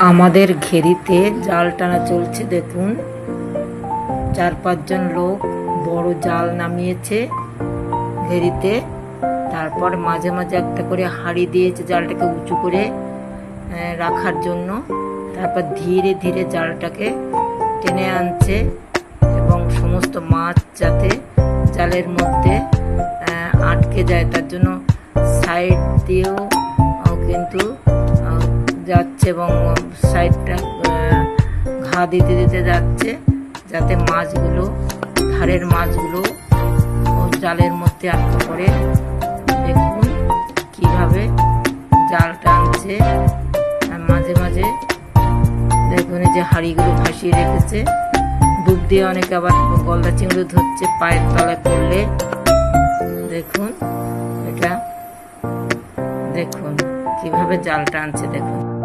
আমাদের ঘেরিতে জাল টানা চলছে, দেখুন। চার পাঁচজন লোক বড় জাল নামিয়েছে ঘেরিতে। তারপর মাঝে মাঝে একটা করে হাঁড়ি দিয়েছে জালটাকে উঁচু করে রাখার জন্য। তারপর ধীরে ধীরে জালটাকে টেনে আনছে এবং সমস্ত মাছ যাতে জালের মধ্যে আটকে যায়, তার জন্য সাইড দিয়েও যাচ্ছে এবং সাইডটা ঘা দিতে দিতে যাচ্ছে, যাতে মাছগুলো, ধারের মাছগুলো জালের মধ্যে আটকে পড়ে। দেখুন কীভাবে জাল টানছে। আর মাঝে মাঝে দেখুন যে হাঁড়িগুলো ভাসিয়ে রেখেছে। ডুব দিয়ে অনেকে আবার গলদা চিংড়ি ধরছে পায়ের তলায় পড়লে। দেখুন এটা, দেখুন কীভাবে জাল টানছে, দেখুন।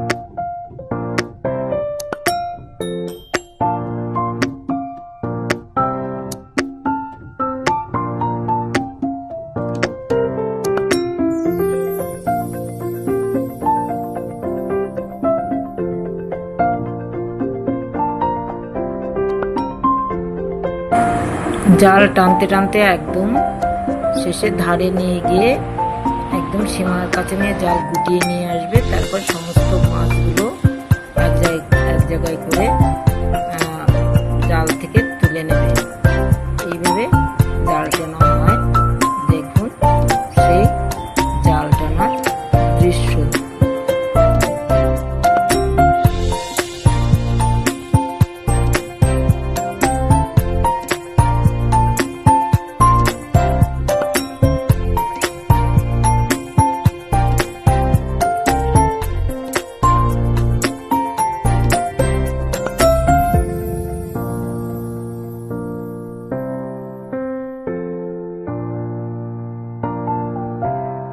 জাল টানতে টানতে একদম শেষের ধারে নিয়ে গিয়ে একদম সীমার কাছে নিয়ে জাল গুটিয়ে নিয়ে আসবে। তারপর সমস্ত মাছগুলো এক জায়গায় এক জায়গায় করে জাল থেকে তুলে নেবে। এইভাবে জাল টানা হয়। দেখুন সেই জাল টানার দৃশ্য।